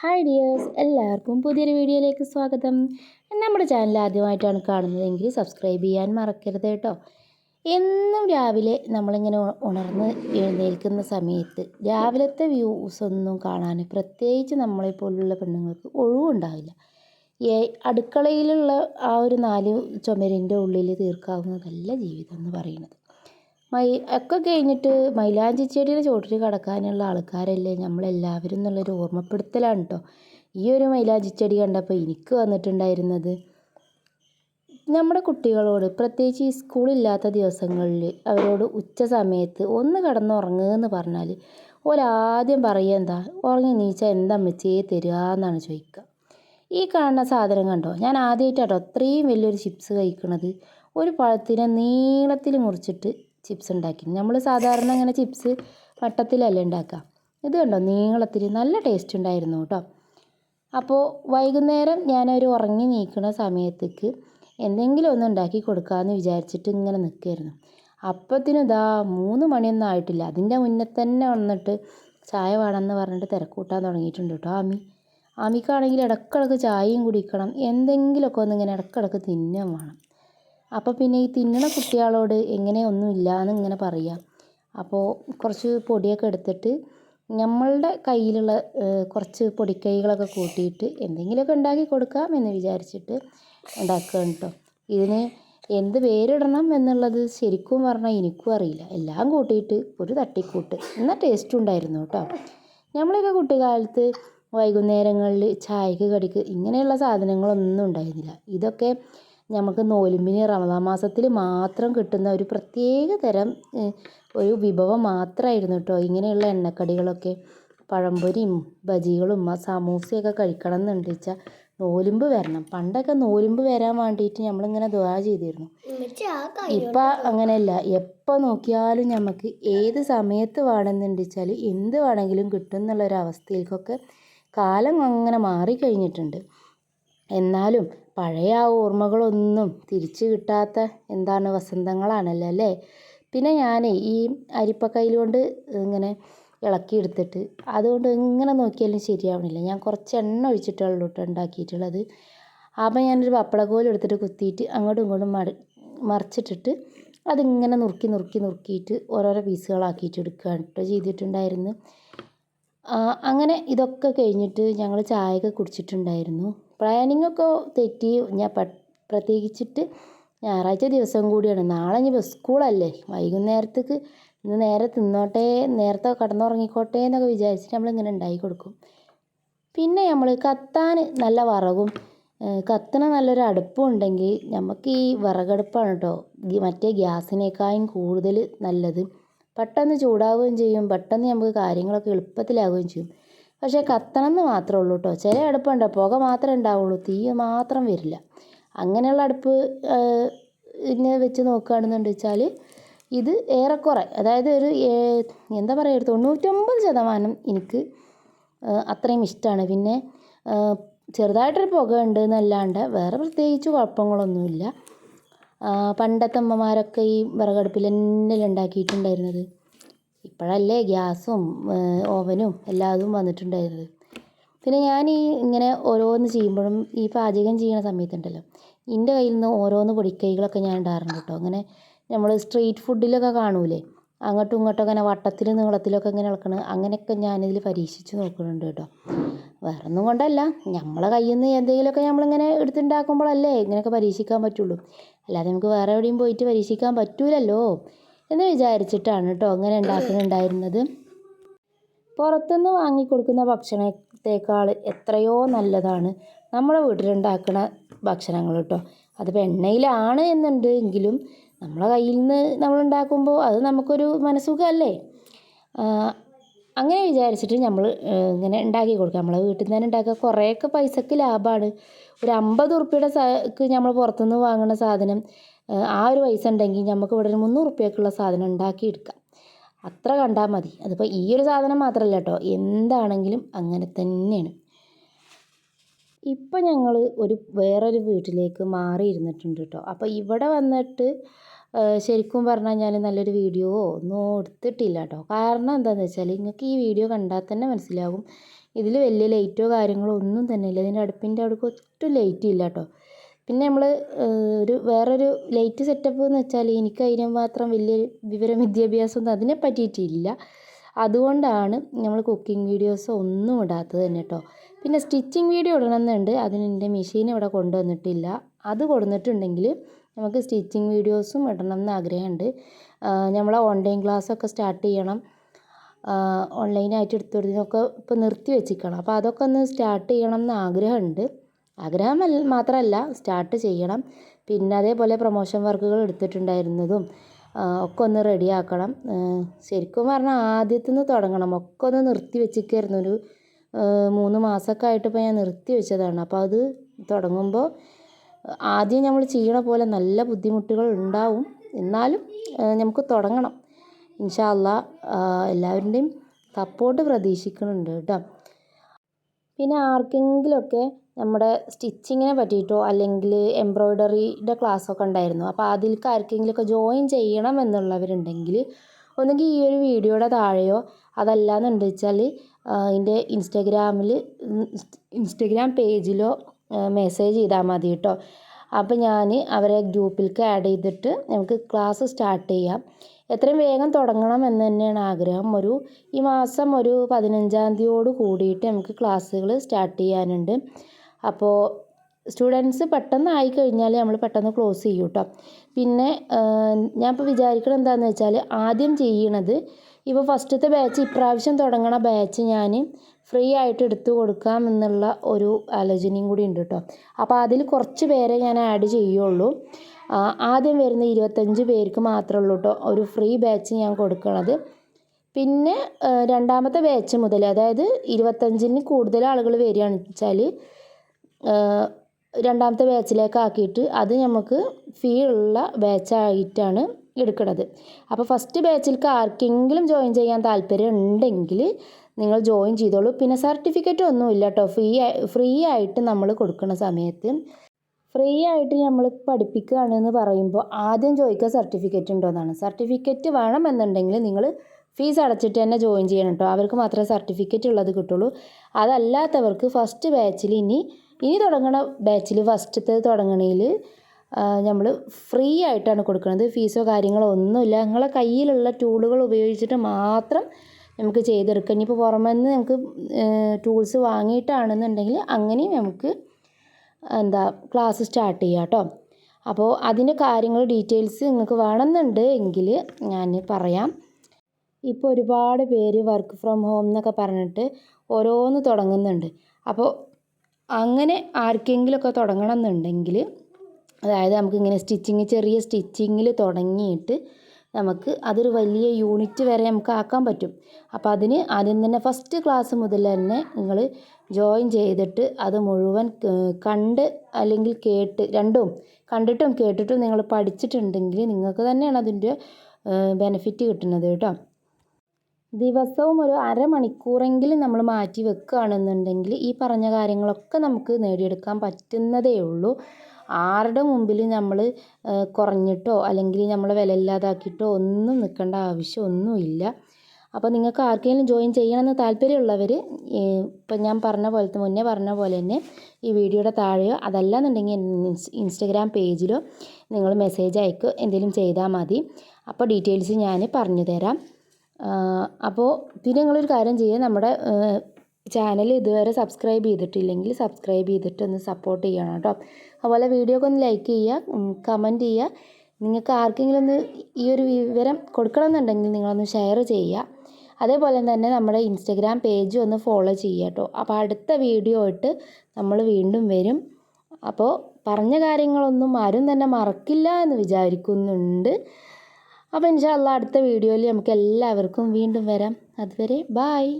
Hi dears എല്ലാവർക്കും പുതിയൊരു വീഡിയോയിലേക്ക് സ്വാഗതം. നമ്മുടെ ചാനൽ ആദ്യമായിട്ടാണ് കാണുന്നതെങ്കിൽ സബ്സ്ക്രൈബ് ചെയ്യാൻ മറക്കരുത് കേട്ടോ. എന്നും രാവിലെ നമ്മളിങ്ങനെ ഉണർന്ന് എഴുന്നേൽക്കുന്ന സമയത്ത് രാവിലത്തെ വ്യൂസ് ഒന്നും കാണാൻ പ്രത്യേകിച്ച് നമ്മളെപ്പോലുള്ള പെണ്ണുങ്ങൾക്ക് ഒഴിവുണ്ടാവില്ല. അടുക്കളയിലുള്ള ആ ഒരു നാല് ചുമരിന്റെ ഉള്ളിൽ തീർക്കാവുന്നതല്ല ജീവിതം എന്ന് പറയുന്നത്. മൈ ഒക്കെ കഴിഞ്ഞിട്ട് മൈലാഞ്ചി ചെടിയുടെ ചുവട്ടിൽ കിടക്കാനുള്ള ആൾക്കാരല്ലേ നമ്മളെല്ലാവരും എന്നുള്ളൊരു ഓർമ്മപ്പെടുത്തലാണ് കേട്ടോ ഈ ഒരു മൈലാഞ്ചി ചെടി കണ്ടപ്പോൾ എനിക്ക് വന്നിട്ടുണ്ടായിരുന്നത് നമ്മുടെ കുട്ടികളോട് പ്രത്യേകിച്ച് ഈ സ്കൂളില്ലാത്ത ദിവസങ്ങളിൽ അവരോട് ഉച്ച സമയത്ത് ഒന്ന് കിടന്നുറങ്ങുകയെന്ന് പറഞ്ഞാൽ ഒരാദ്യം പറയുക എന്താ ഉറങ്ങി നീച്ച എന്താ മെച്ചേ തരിക എന്നാണ് ചോദിക്കുക. ഈ കാണുന്ന സാധനം കണ്ടോ? ഞാൻ ആദ്യമായിട്ടാട്ടോ അത്രയും വലിയൊരു ചിപ്സ് കഴിക്കണത്. ഒരു പഴത്തിനെ നീളത്തിൽ മുറിച്ചിട്ട് ചിപ്സ് ഉണ്ടാക്കി. നമ്മൾ സാധാരണ അങ്ങനെ ചിപ്സ് വട്ടത്തിലല്ലേ ഉണ്ടാക്കുക. ഇത് കണ്ടോ? നീളത്തിൽ നല്ല ടേസ്റ്റ് ഉണ്ടായിരുന്നു കേട്ടോ. അപ്പോൾ വൈകുന്നേരം ഞാനൊരു ഉറങ്ങി നീക്കുന്ന സമയത്തേക്ക് എന്തെങ്കിലും ഒന്ന് ഉണ്ടാക്കി കൊടുക്കാമെന്ന് വിചാരിച്ചിട്ട് ഇങ്ങനെ നിൽക്കുകയായിരുന്നു അപ്പത്തിനും ഇതാ മൂന്ന് മണിയൊന്നും ആയിട്ടില്ല. അതിന്റെ മുന്നേ തന്നെ വന്നിട്ട് ചായ വേണമെന്ന് പറഞ്ഞിട്ട് തിരക്കൂട്ടാൻ തുടങ്ങിയിട്ടുണ്ട് കേട്ടോ ആമി. ആമിക്കാണെങ്കിൽ ഇടക്കിടക്ക് ചായയും കുടിക്കണം. എന്തെങ്കിലുമൊക്കെ ഒന്ന് ഇങ്ങനെ ഇടക്കിടക്ക് തിന്നും വേണം. അപ്പോൾ പിന്നെ ഈ തിന്നണ കുട്ടികളോട് എങ്ങനെ ഒന്നും എന്ന് ഇങ്ങനെ പറയാം. അപ്പോൾ കുറച്ച് പൊടിയൊക്കെ എടുത്തിട്ട് നമ്മളുടെ കയ്യിലുള്ള കുറച്ച് പൊടിക്കൈകളൊക്കെ കൂട്ടിയിട്ട് എന്തെങ്കിലുമൊക്കെ ഉണ്ടാക്കി കൊടുക്കാം എന്ന് വിചാരിച്ചിട്ട് ഉണ്ടാക്കുകയാണ് കേട്ടോ ഇതിന് എന്ത് പേരിടണം എന്നുള്ളത് ശരിക്കും പറഞ്ഞാൽ എനിക്കും അറിയില്ല. എല്ലാം കൂട്ടിയിട്ട് ഒരു തട്ടിക്കൂട്ട്. എന്നാൽ ടേസ്റ്റ് ഉണ്ടായിരുന്നു കേട്ടോ നമ്മളൊക്കെ കുട്ടിക്കാലത്ത് വൈകുന്നേരങ്ങളിൽ ചായക്ക് കടിക്ക് ഇങ്ങനെയുള്ള സാധനങ്ങളൊന്നും ഉണ്ടായിരുന്നില്ല. ഇതൊക്കെ നമുക്ക് നോലുമ്പിന് റമദാൻ മാസത്തിൽ മാത്രം കിട്ടുന്ന ഒരു പ്രത്യേക തരം ഒരു വിഭവം മാത്രമായിരുന്നു കേട്ടോ ഇങ്ങനെയുള്ള എണ്ണക്കടികളൊക്കെ. പഴംപൊരിയും ബജികളും ആ സമൂസയൊക്കെ കഴിക്കണം എന്നുണ്ട് വെച്ചാൽ നോലുമ്പ് വരണം. പണ്ടൊക്കെ നോലുമ്പ് വരാൻ വേണ്ടിയിട്ട് നമ്മളിങ്ങനെ ദുആ ചെയ്തിരുന്നു. ഇപ്പം അങ്ങനെയല്ല. എപ്പോൾ നോക്കിയാലും നമുക്ക് ഏത് സമയത്ത് വേണമെന്നുണ്ട് വെച്ചാൽ എന്ത് വേണമെങ്കിലും കിട്ടും എന്നുള്ളൊരവസ്ഥയിലേക്കൊക്കെ കാലം അങ്ങനെ മാറിക്കഴിഞ്ഞിട്ടുണ്ട്. എന്നാലും പഴയ ആ ഓർമ്മകളൊന്നും തിരിച്ചു കിട്ടാത്ത എന്താണ് വസന്തങ്ങളാണല്ലോ അല്ലേ? പിന്നെ ഞാൻ ഈ അരിപ്പക്കയിൽ കൊണ്ട് ഇങ്ങനെ ഇളക്കിയെടുത്തിട്ട് അതുകൊണ്ട് എങ്ങനെ നോക്കിയാലും ശരിയാവണില്ല. ഞാൻ കുറച്ച് എണ്ണ ഒഴിച്ചിട്ടുള്ള കേട്ടോ ഉണ്ടാക്കിയിട്ടുള്ളത്. അപ്പം ഞാനൊരു പപ്പടക്കോൽ എടുത്തിട്ട് കുത്തിയിട്ട് അങ്ങോട്ടും ഇങ്ങോട്ടും മറി മറിച്ചിട്ടിട്ട് അതിങ്ങനെ നുറുക്കി നുറുക്കി നുറുക്കിയിട്ട് ഓരോരോ പീസുകളാക്കിയിട്ട് എടുക്കുകയാണ് കേട്ടോ ചെയ്തിട്ടുണ്ടായിരുന്നു അങ്ങനെ ഇതൊക്കെ കഴിഞ്ഞിട്ട് ഞങ്ങൾ ചായയൊക്കെ കുടിച്ചിട്ടുണ്ടായിരുന്നു. പ്ലാനിങ്ങൊക്കെ തെറ്റി ഞാൻ പ്രത്യേകിച്ചിട്ട് ഞായറാഴ്ച ദിവസം കൂടിയാണ്. നാളെ ഇനി സ്കൂളല്ലേ. വൈകുന്നേരത്തേക്ക് ഇന്ന് നേരെ തിന്നോട്ടെ നേരത്തെ കിടന്നുറങ്ങിക്കോട്ടെ എന്നൊക്കെ വിചാരിച്ചിട്ട് നമ്മളിങ്ങനെ ഉണ്ടാക്കി കൊടുക്കും. പിന്നെ നമ്മൾ കത്താൻ നല്ല വറവും കത്തണ നല്ലൊരു അടുപ്പും ഉണ്ടെങ്കിൽ നമുക്ക് ഈ വിറകടുപ്പാണ് കേട്ടോ. മറ്റേ ഗ്യാസിനേക്കാളും കൂടുതൽ നല്ലത്. പെട്ടെന്ന് ചൂടാവുകയും ചെയ്യും. പെട്ടെന്ന് നമുക്ക് കാര്യങ്ങളൊക്കെ എളുപ്പത്തിലാവുകയും ചെയ്യും. പക്ഷേ കത്തണം എന്ന് മാത്രമേ ഉള്ളൂ കേട്ടോ ചില അടുപ്പുണ്ട്. പുക മാത്രമേ ഉണ്ടാവുള്ളൂ. തീ മാത്രം വരില്ല. അങ്ങനെയുള്ള അടുപ്പ് ഇങ്ങനെ വെച്ച് നോക്കുകയാണെന്നുണ്ട് വെച്ചാൽ ഇത് ഏറെക്കുറെ അതായത് ഒരു എന്താ പറയുക ഒരു തൊണ്ണൂറ്റൊമ്പത് ശതമാനം എനിക്ക് അത്രയും ഇഷ്ടമാണ്. പിന്നെ ചെറുതായിട്ടൊരു പുക ഉണ്ട് എന്നല്ലാണ്ട് വേറെ പ്രത്യേകിച്ച് കുഴപ്പങ്ങളൊന്നുമില്ല. പണ്ടത്തെ അമ്മമാരൊക്കെ ഈ വിറകടുപ്പിൽ തന്നെയല്ലേ ഉണ്ടാക്കിയിട്ടുണ്ടായിരുന്നത്? ഇപ്പോഴല്ലേ ഗ്യാസും ഓവനും എല്ലാതും വന്നിട്ടുണ്ടായിരുന്നത്. പിന്നെ ഞാൻ ഈ ഇങ്ങനെ ഓരോന്ന് ചെയ്യുമ്പോഴും ഈ പാചകം ചെയ്യുന്ന സമയത്തുണ്ടല്ലോ എന്റെ കയ്യിൽ നിന്ന് ഓരോന്ന് പൊടിക്കൈകളൊക്കെ ഞാൻ ഇടാറുണ്ട് കേട്ടോ. അങ്ങനെ നമ്മൾ സ്ട്രീറ്റ് ഫുഡിലൊക്കെ കാണൂലേ അങ്ങോട്ടും ഇങ്ങോട്ടും അങ്ങനെ വട്ടത്തിലും നീളത്തിലൊക്കെ ഇങ്ങനെ ഇളക്കണ അങ്ങനെയൊക്കെ ഞാനിതിൽ പരീക്ഷിച്ച് നോക്കുന്നുണ്ട് കേട്ടോ. വേറെ ഒന്നും കൊണ്ടല്ല. നമ്മളെ കയ്യിൽ നിന്ന് എന്തെങ്കിലുമൊക്കെ നമ്മളിങ്ങനെ എടുത്തുണ്ടാക്കുമ്പോഴല്ലേ ഇങ്ങനെയൊക്കെ പരീക്ഷിക്കാൻ പറ്റുള്ളൂ. അല്ലാതെ നമുക്ക് വേറെ എവിടെയും പോയിട്ട് പരീക്ഷിക്കാൻ പറ്റൂലല്ലോ എന്ന് വിചാരിച്ചിട്ടാണ് കേട്ടോ അങ്ങനെ ഉണ്ടാക്കുന്നുണ്ടായിരുന്നത് പുറത്തുനിന്ന് വാങ്ങിക്കൊടുക്കുന്ന ഭക്ഷണത്തേക്കാൾ എത്രയോ നല്ലതാണ് നമ്മുടെ വീട്ടിലുണ്ടാക്കുന്ന ഭക്ഷണങ്ങൾ കേട്ടോ അതിപ്പോൾ എണ്ണയിലാണ് എന്നുണ്ട് എങ്കിലും നമ്മളെ കയ്യിൽ നിന്ന് നമ്മളുണ്ടാക്കുമ്പോൾ അത് നമുക്കൊരു മനസ്സുഖമല്ലേ? അങ്ങനെ വിചാരിച്ചിട്ട് നമ്മൾ ഇങ്ങനെ ഉണ്ടാക്കി കൊടുക്കുക നമ്മളെ വീട്ടിൽ നിന്ന് തന്നെ ഉണ്ടാക്കുക കുറേയൊക്കെ പൈസക്ക് ലാഭമാണ് ഒരു അമ്പത് ഉറുപ്പ്യയുടെ സാക്ക് നമ്മൾ പുറത്തുനിന്ന് വാങ്ങുന്ന സാധനം ആ, ഒരു പൈസ ഉണ്ടെങ്കിൽ നമുക്ക് ഇവിടെ ഒരു മുന്നൂറ് ഉറുപ്പ്യക്കുള്ള സാധനം ഉണ്ടാക്കിയെടുക്കാം അത്ര കണ്ടാൽ മതി. അതിപ്പോൾ ഈ ഒരു സാധനം മാത്രമല്ല കേട്ടോ എന്താണെങ്കിലും അങ്ങനെ തന്നെയാണ്. ഇപ്പം ഞങ്ങൾ ഒരു വേറൊരു വീട്ടിലേക്ക് മാറിയിരുന്നിട്ടുണ്ട് കേട്ടോ അപ്പോൾ ഇവിടെ വന്നിട്ട് ശരിക്കും പറഞ്ഞാൽ ഞാൻ നല്ലൊരു വീഡിയോ ഒന്നും എടുത്തിട്ടില്ല കേട്ടോ കാരണം എന്താണെന്ന് വെച്ചാൽ നിങ്ങൾക്ക് ഈ വീഡിയോ കണ്ടാൽ തന്നെ മനസ്സിലാകും ഇതിൽ വലിയ ലൈറ്റോ കാര്യങ്ങളോ ഒന്നും തന്നെ ഇല്ല. ഇതിന്റെ അടുപ്പിന്റെ അവിടേക്ക് ഒട്ടും ലൈറ്റ് ഇല്ല കേട്ടോ പിന്നെ നമ്മൾ ഒരു വേറൊരു ലൈറ്റ് സെറ്റപ്പ് എന്ന് വെച്ചാൽ എനിക്ക് അതിനെ മാത്രം വലിയ വിവര വിദ്യാഭ്യാസം അതിനെ പറ്റിയിട്ടില്ല. അതുകൊണ്ടാണ് നമ്മൾ കുക്കിംഗ് വീഡിയോസ് ഒന്നും ഇടാത്തത് തന്നെ കേട്ടോ പിന്നെ സ്റ്റിച്ചിങ് വീഡിയോ ഇടണമെന്നുണ്ട്. അതിന് എന്റെ മെഷീൻ ഇവിടെ കൊണ്ടുവന്നിട്ടില്ല. അത് കൊടുത്തിട്ടുണ്ടെങ്കിൽ നമുക്ക് സ്റ്റിച്ചിങ് വീഡിയോസും ഇടണം എന്ന് ആഗ്രഹമുണ്ട്. നമ്മൾ ഓൺലൈൻ ക്ലാസ്സൊക്കെ സ്റ്റാർട്ട് ചെയ്യണം. ഓൺലൈനായിട്ട് എടുത്തു കൊടുത്തതൊക്കെ ഇപ്പോൾ നിർത്തി വെച്ചിരിക്കണം. അപ്പോൾ അതൊക്കെ ഒന്ന് സ്റ്റാർട്ട് ചെയ്യണം എന്ന് ആഗ്രഹമുണ്ട്. ആഗ്രഹം മാത്രമല്ല സ്റ്റാർട്ട് ചെയ്യണം. പിന്നെ അതേപോലെ പ്രൊമോഷൻ വർക്കുകൾ എടുത്തിട്ടുണ്ടായിരുന്നതും ഒക്കെ ഒന്ന് റെഡിയാക്കണം ശരിക്കും പറഞ്ഞാൽ ആദ്യത്തു നിന്ന് തുടങ്ങണം. ഒക്കെ ഒന്ന് നിർത്തി വെച്ചിരിക്കായിരുന്നു. ഒരു മൂന്ന് മാസമൊക്കെ ആയിട്ട് ഇപ്പോൾ ഞാൻ നിർത്തി വെച്ചതാണ്. അപ്പോൾ അത് തുടങ്ങുമ്പോൾ ആദ്യം നമ്മൾ ചെയ്യണ പോലെ നല്ല ബുദ്ധിമുട്ടുകൾ ഉണ്ടാവും. എന്നാലും നമുക്ക് തുടങ്ങണം. ഇൻഷാ അല്ലാ എല്ലാവരുടെയും സപ്പോർട്ട് പ്രതീക്ഷിക്കുന്നുണ്ട് കേട്ടോ. പിന്നെ ആർക്കെങ്കിലുമൊക്കെ നമ്മുടെ സ്റ്റിച്ചിങ്ങിനെ പറ്റിയിട്ടോ അല്ലെങ്കിൽ എംബ്രോയ്ഡറിയുടെ ക്ലാസ്സൊക്കെ ഉണ്ടായിരുന്നു. അപ്പോൾ അതിലേക്ക് ആർക്കെങ്കിലുമൊക്കെ ജോയിൻ ചെയ്യണം എന്നുള്ളവരുണ്ടെങ്കിൽ ഒന്നുകിൽ ഈ ഒരു വീഡിയോയുടെ താഴെയോ അതല്ലാന്നുണ്ട് വെച്ചാൽ എന്റെ ഇൻസ്റ്റഗ്രാമിൽ ഇൻസ്റ്റഗ്രാം പേജിലോ മെസ്സേജ് ചെയ്താൽ മതി കേട്ടോ അപ്പോൾ ഞാൻ അവരെ ഗ്രൂപ്പിലേക്ക് ആഡ് ചെയ്തിട്ട് നമുക്ക് ക്ലാസ് സ്റ്റാർട്ട് ചെയ്യാം. എത്രയും വേഗം തുടങ്ങണം എന്ന് തന്നെയാണ് ആഗ്രഹം. ഒരു ഈ മാസം ഒരു പതിനഞ്ചാം തീയതിയോട് കൂടിയിട്ട് നമുക്ക് ക്ലാസ്സുകൾ സ്റ്റാർട്ട് ചെയ്യാനുണ്ട്. അപ്പോൾ സ്റ്റുഡൻസ് പെട്ടെന്ന് ആയി കഴിഞ്ഞാൽ നമ്മൾ പെട്ടെന്ന് ക്ലോസ് ചെയ്യും കേട്ടോ പിന്നെ ഞാൻ ഇപ്പോൾ വിചാരിക്കുന്നത് എന്താണെന്ന് വെച്ചാൽ ആദ്യം ചെയ്യണത് ഇപ്പോൾ ഫസ്റ്റത്തെ ബാച്ച് ഇപ്രാവശ്യം തുടങ്ങണ ബാച്ച് ഞാൻ ഫ്രീ ആയിട്ട് എടുത്തു കൊടുക്കാം എന്നുള്ള ഒരു ആലോചനയും കൂടി ഉണ്ട് കേട്ടോ അപ്പോൾ അതിൽ കുറച്ച് പേരെ ഞാൻ ആഡ് ചെയ്യുള്ളൂ. ആദ്യം വരുന്ന ഇരുപത്തഞ്ച് പേർക്ക് മാത്രമേ ഉള്ളൂ കേട്ടോ ഒരു ഫ്രീ ബാച്ച് ഞാൻ കൊടുക്കണത്. പിന്നെ രണ്ടാമത്തെ ബാച്ച് മുതൽ അതായത് ഇരുപത്തഞ്ചിന് കൂടുതൽ ആളുകൾ വരികയാണെന്ന് വെച്ചാൽ രണ്ടാമത്തെ ബാച്ചിലേക്ക് ആക്കിയിട്ട് അത് നമുക്ക് ഫീ ഉള്ള ബാച്ചായിട്ടാണ് എടുക്കുന്നത് അപ്പോൾ ഫസ്റ്റ് ബാച്ചിലേക്ക് ആർക്കെങ്കിലും ജോയിൻ ചെയ്യാൻ താല്പര്യം ഉണ്ടെങ്കിൽ നിങ്ങൾ ജോയിൻ ചെയ്തോളൂ. പിന്നെ സർട്ടിഫിക്കറ്റ് ഒന്നും ഇല്ല കേട്ടോ ഫ്രീ ഫ്രീ ആയിട്ട് നമ്മൾ കൊടുക്കുന്ന സമയത്ത് ഫ്രീ ആയിട്ട് നമ്മൾ പഠിപ്പിക്കുകയാണെന്ന് പറയുമ്പോൾ ആദ്യം ചോദിക്കുക സർട്ടിഫിക്കറ്റ് ഉണ്ടോ എന്നാണ്. സർട്ടിഫിക്കറ്റ് വേണമെന്നുണ്ടെങ്കിൽ നിങ്ങൾ ഫീസ് അടച്ചിട്ട് തന്നെ ജോയിൻ ചെയ്യണം കേട്ടോ അവർക്ക് മാത്രമേ സർട്ടിഫിക്കറ്റ് ഉള്ളത് കിട്ടുള്ളൂ. അതല്ലാത്തവർക്ക് ഫസ്റ്റ് ബാച്ചിൽ ഇനി ഇനി തുടങ്ങണ ബാച്ചിൽ ഫസ്റ്റത്തെ തുടങ്ങണതിൽ നമ്മൾ ഫ്രീ ആയിട്ടാണ് കൊടുക്കുന്നത് ഫീസോ കാര്യങ്ങളോ ഒന്നുമില്ല. നിങ്ങളെ കയ്യിലുള്ള ടൂളുകൾ ഉപയോഗിച്ചിട്ട് മാത്രം നമുക്ക് ചെയ്തെടുക്കാം ഇനിയിപ്പോൾ പുറമേ നിന്ന് നമുക്ക് ടൂൾസ് വാങ്ങിയിട്ടാണെന്നുണ്ടെങ്കിൽ അങ്ങനെയും നമുക്ക് എന്താ ക്ലാസ് സ്റ്റാർട്ട് ചെയ്യാം കേട്ടോ. അപ്പോൾ അതിന്റെ കാര്യങ്ങൾ ഡീറ്റെയിൽസ് നിങ്ങൾക്ക് വേണമെന്നുണ്ട് എങ്കിൽ ഞാൻ പറയാം. ഇപ്പോൾ ഒരുപാട് പേര് വർക്ക് ഫ്രം ഹോം എന്നൊക്കെ പറഞ്ഞിട്ട് ഓരോന്ന് തുടങ്ങുന്നുണ്ട്. അപ്പോൾ അങ്ങനെ ആർക്കെങ്കിലുമൊക്കെ തുടങ്ങണം എന്നുണ്ടെങ്കിൽ അതായത് നമുക്കിങ്ങനെ സ്റ്റിച്ചിങ് ചെറിയ സ്റ്റിച്ചിങ്ങിൽ തുടങ്ങിയിട്ട് നമുക്ക് അതൊരു വലിയ യൂണിറ്റ് വരെ നമുക്ക് ആക്കാൻ പറ്റും. അപ്പോൾ അതിന് ആദ്യം തന്നെ ഫസ്റ്റ് ക്ലാസ് മുതൽ തന്നെ നിങ്ങൾ ജോയിൻ ചെയ്തിട്ട് അത് മുഴുവൻ കണ്ട് അല്ലെങ്കിൽ കേട്ട് രണ്ടും കണ്ടിട്ടും കേട്ടിട്ടും നിങ്ങൾ പഠിച്ചിട്ടുണ്ടെങ്കിൽ നിങ്ങൾക്ക് തന്നെയാണ് അതിന്റെ ബെനിഫിറ്റ് കിട്ടുന്നത് കേട്ടോ. ദിവസവും ഒരു അരമണിക്കൂറെങ്കിലും നമ്മൾ മാറ്റി വെക്കുകയാണെന്നുണ്ടെങ്കിൽ ഈ പറഞ്ഞ കാര്യങ്ങളൊക്കെ നമുക്ക് നേടിയെടുക്കാൻ പറ്റുന്നതേ ഉള്ളൂ. ആരുടെ മുമ്പിൽ നമ്മൾ കുറഞ്ഞിട്ടോ അല്ലെങ്കിൽ നമ്മൾ വില ഇല്ലാതാക്കിയിട്ടോ ഒന്നും നിൽക്കേണ്ട ആവശ്യമൊന്നുമില്ല അപ്പോൾ നിങ്ങൾക്ക് ആർക്കെങ്കിലും ജോയിൻ ചെയ്യണമെന്ന് താല്പര്യമുള്ളവർ ഇപ്പം ഞാൻ പറഞ്ഞ പോലത്തെ മുന്നേ പറഞ്ഞ പോലെ തന്നെ ഈ വീഡിയോയുടെ താഴെയോ അതല്ലാന്നുണ്ടെങ്കിൽ ഇൻസ്റ്റഗ്രാം പേജിലോ നിങ്ങൾ മെസ്സേജ് അയക്കുക എന്തെങ്കിലും ചെയ്താൽ മതി. അപ്പോൾ ഡീറ്റെയിൽസ് ഞാൻ പറഞ്ഞു തരാം. അപ്പോൾ പിന്നെ നിങ്ങളൊരു കാര്യം ചെയ്യുക നമ്മുടെ ചാനൽ ഇതുവരെ സബ്സ്ക്രൈബ് ചെയ്തിട്ടില്ലെങ്കിൽ സബ്സ്ക്രൈബ് ചെയ്തിട്ട് ഒന്ന് സപ്പോർട്ട് ചെയ്യണം കേട്ടോ. അതുപോലെ വീഡിയോക്ക് ഒന്ന് ലൈക്ക് ചെയ്യുക കമന്റ് ചെയ്യുക. നിങ്ങൾക്ക് ആർക്കെങ്കിലും ഒന്ന് ഈ ഒരു വിവരം കൊടുക്കണമെന്നുണ്ടെങ്കിൽ നിങ്ങളൊന്ന് ഷെയർ ചെയ്യുക. അതേപോലെ തന്നെ നമ്മുടെ ഇൻസ്റ്റഗ്രാം പേജ് ഒന്ന് ഫോളോ ചെയ്യുക കേട്ടോ. അപ്പോൾ അടുത്ത വീഡിയോ ഇട്ട് നമ്മൾ വീണ്ടും വരും. അപ്പോൾ പറഞ്ഞ കാര്യങ്ങളൊന്നും ആരും തന്നെ മറക്കില്ല എന്ന് വിചാരിക്കുന്നുണ്ട്. അപ്പോൾ ഇൻഷാല്ല അടുത്ത വീഡിയോയിൽ നമുക്ക് എല്ലാവർക്കും വീണ്ടും വരാം. അതുവരെ ബായ്.